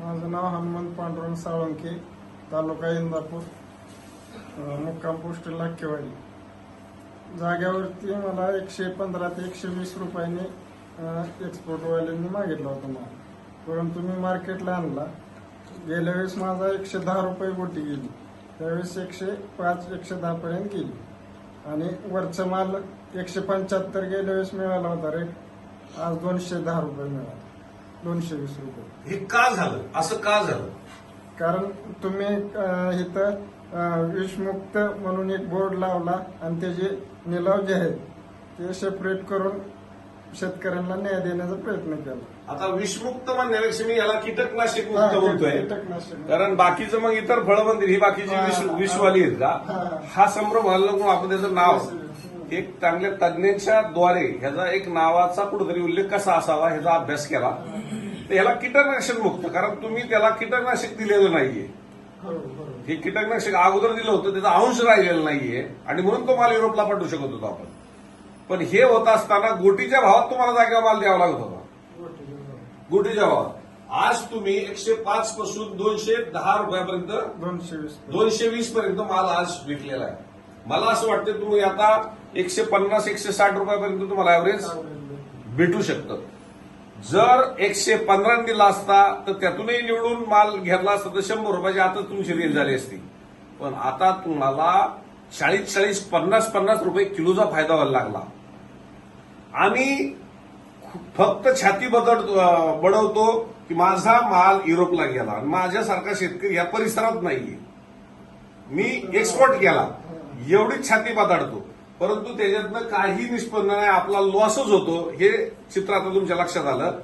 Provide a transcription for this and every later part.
माझं नाव हनुमंत पांडुरंग साळुंके तालुका इंदापूर मुक्काम पोस्ट लाखेवाडी. जाग्यावरती मला एकशे पंधरा ते एकशे वीस रुपयाने एक्सपोर्टवाल्यांनी मागितला होता मला. परंतु मी मार्केटला आणला. गेल्या वेळेस माझा एकशे दहा रुपये गोटी गेली. त्यावेळेस एकशे पाच एकशे दहापर्यंत गेली. आणि वरचा माल एकशे पंच्याहत्तर गेल्या वेळेस मिळाला होता रेट आज दोनशे दहा रुपये मिळाला. दोनशे वीस रुपये. हे का झालं? असं का झालं? कारण तुम्ही अं, इथं विषमुक्त म्हणून एक बोर्ड लावला आणि त्याचे निलाव जे आहेत ते सेपरेट करून शेतकऱ्यांना न्याय देण्याचा प्रयत्न केला. आता विषमुक्त म्हणण्यापेक्षा मी याला कीटकनाशक हा, मुक्त म्हणतोय कीटकनाशक. कारण बाकीचं मग इतर फळं म्हणतील ही बाकीची हा, विष हा, विषवाली आहेत हा, का? हा. हा संभ्रम व्हायला नको आपण त्याचं नाव. एक चांगल्या तज्ञांच्या द्वारे ह्याचा एक नावाचा कुठेतरी उल्लेख कसा असावा ह्याचा अभ्यास केला. तर ह्याला कीटकनाशक मुक्त कारण तुम्ही त्याला कीटकनाशक दिलेलं नाहीये. हे कीटकनाशक अगोदर दिलं होतं त्याचा अंश राहिलेला नाहीये आणि म्हणून तो माल युरोपला पाठवू शकत होतो आपण. पण हे होत असताना गोटीच्या भावात तुम्हाला जागेवर माल द्यावा लागत होता. गोटीच्या भावात. आज तुम्ही एकशे पाच पासून दोनशे दहा रुपयापर्यंत दोनशे दोनशे वीस पर्यंत माल आज विकलेला आहे. मला असं वाटतं तुम्ही आता एकशे पन्नास एकशे साठ रुपयापर्यंत तुम्हाला ऍव्हरेज भेटू शकतं. जर एकशे पंधरा दिला असता तर त्यातूनही निवडून माल घेतला असता तर शंभर रुपयाची आता तुमची रेंज झाली असती. पण आता तुम्हाला चाळीस चाळीस पन्नास पन्नास रुपये किलोचा फायदा व्हायला लागला. आम्ही फक्त छाती बदल बडवतो की माझा माल युरोपला गेला. आणि माझ्यासारखा शेतकरी या परिसरात नाहीये. मी एक्सपोर्ट केला. एवढीच छाती बदाडतो परंतु त्याच्यातनं काही निष्पन्न नाही आपला लॉसच होतो. हे चित्र आता तुमच्या लक्षात आलं.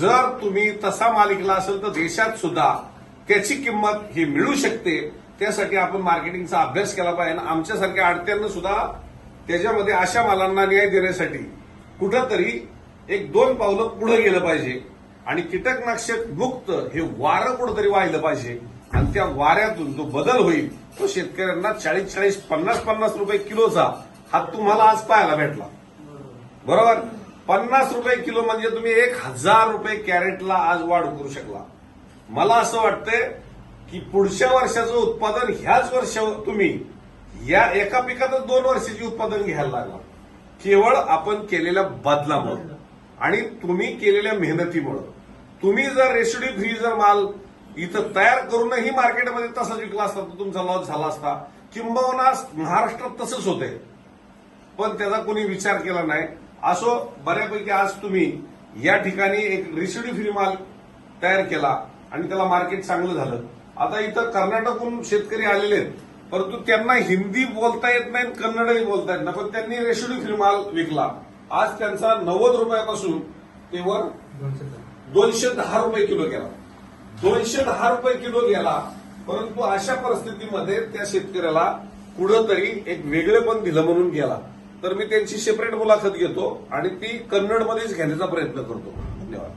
जर तुम्ही तसा माल मालिकला असेल तर देशात सुद्धा त्याची किंमत ही मिळू शकते. त्यासाठी आपण मार्केटिंगचा अभ्यास केला पाहिजे. आणि आमच्यासारख्या आडत्यांना सुद्धा त्याच्यामध्ये अशा मालांना न्याय देण्यासाठी कुठंतरी एक दोन पावलं पुढे गेलं पाहिजे. आणि कीटकनाशक मुक्त हे वारं कुठंतरी वाहिलं पाहिजे. आणि त्या वाऱ्यातून जो बदल होईल तो शेतकऱ्यांना चाळीस चाळीस पन्नास पन्नास रुपये किलोचा हा तुम्हाला आज पाहायला भेटला. बरोबर? पन्नास रुपये किलो म्हणजे तुम्ही एक हजार रुपये कॅरेटला आज वाढ करू शकला. मला असं वाटतंय की पुढच्या वर्षाचं उत्पादन ह्याच वर्ष तुम्ही या एका पिकातच दोन वर्षाची उत्पादन घ्यायला लागला. केवळ आपण केलेल्या बदलामुळे. आणि तुम्ही केलेल्या मेहनतीमुळे. तुम्ही जर रेसिडी फ्री जर माल इथं तयार करूनही मार्केटमध्ये तसाच विकला असता तर तुमचा लॉस झाला असता. किंबहुना महाराष्ट्रात तसंच होतंय. पण त्याचा कोणी विचार केला नाही. असो बऱ्यापैकी आज तुम्ही या ठिकाणी एक रिसिडी फ्री माल तयार केला आणि त्याला मार्केट चांगलं झालं. आता इथं कर्नाटकहून शेतकरी आलेले आहेत परंतु त्यांना हिंदी बोलता येत नाही कन्नडही बोलता येत नाही. पण त्यांनी रेसिडी फ्री माल विकला. आज त्यांचा नव्वद रुपयापासून ते वर दोनशे दहा रुपये किलो गेला. दोनशे दहा रुपये किलो गेला परंतु अशा परिस्थितीमध्ये त्या शेतकऱ्याला कुठंतरी एक वेगळेपण दिलं म्हणून गेला. तर मी त्यांची सेपरेट मुलाखत घेतो आणि ती कन्नडमध्येच घेण्याचा प्रयत्न करतो. धन्यवाद.